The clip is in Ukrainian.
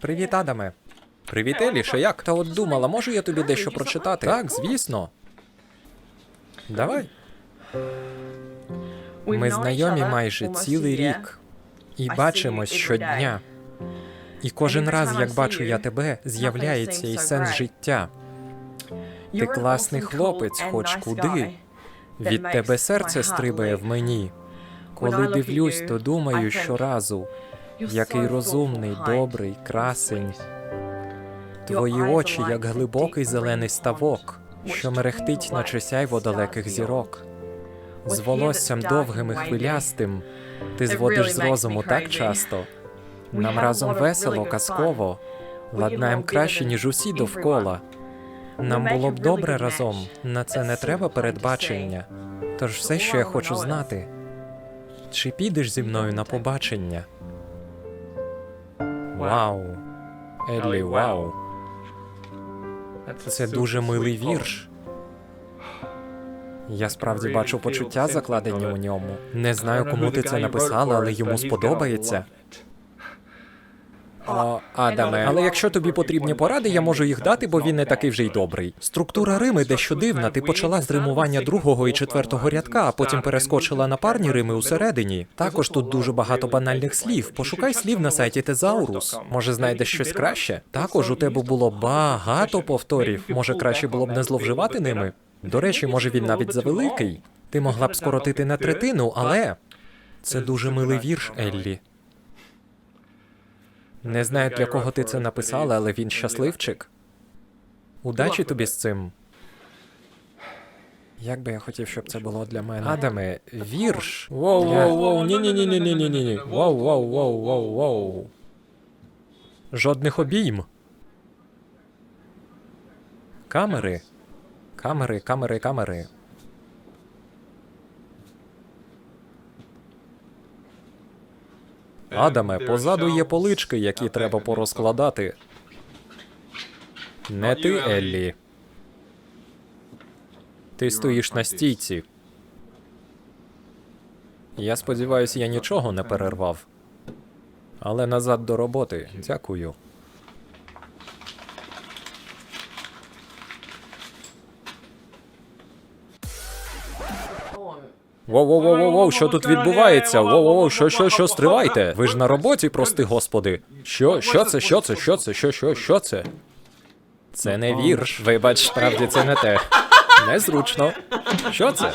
Привіт, Адаме. Привіт, Еліше, як? Та от думала, можу я тобі дещо прочитати? Так, звісно. Давай. Ми знайомі майже цілий рік і бачимось щодня. І кожен раз, як бачу я тебе, з'являється і сенс життя. Ти класний хлопець, хоч куди. Від тебе серце стрибає в мені. Коли дивлюсь, то думаю щоразу, який розумний, добрий, красень. Твої очі, як глибокий зелений ставок, що мерехтить, наче сяйво далеких зірок. З волоссям довгим і хвилястим ти зводиш з розуму так часто. Нам разом весело, казково, ладнаєм краще, ніж усі довкола. Нам було б добре разом, на це не треба передбачення. Тож все, що я хочу знати, чи підеш зі мною на побачення? Вау! Еллі, вау! Це дуже милий вірш. Я справді бачу почуття, закладені у ньому. Не знаю, кому ти це написала, але йому сподобається. О, Адаме, але якщо тобі потрібні поради, я можу їх дати, бо він не такий вже й добрий. Структура Рими дещо дивна. Ти почала з римування другого і четвертого рядка, а потім перескочила на парні рими усередині. Також тут дуже багато банальних слів. Пошукай слів на сайті Тезаурус. Може, знайдеш щось краще? Також у тебе було багато повторів. Може, краще було б не зловживати ними. До речі, може він навіть завеликий. Ти могла б скоротити на третину, але це дуже милий вірш, Еллі. Не знаю, для кого ти це написала, але він щасливчик. Удачі тобі з цим. Як би я хотів, щоб це було для мене. Адаме, вірш. Воу, воу, воу, ні, ні, ні, ні, ні, ні, ні. Воу, воу, воу, воу, воу. Жодних обійм. Камери. Камери, камери, камери. Адаме, позаду є полички, які треба порозкладати. Не ти, Еллі. Ти стоїш на стійці. Я сподіваюся, я нічого не перервав. Але назад до роботи. Дякую. Воу-воу-воу-воу, що тут відбувається? Воу-воу, що, що, що, стривайте? Ви ж на роботі, прости господи. Що, що це, що це, що це, що, що, що це? Це не вірш. Вибач, справді це не те. Незручно. Що це?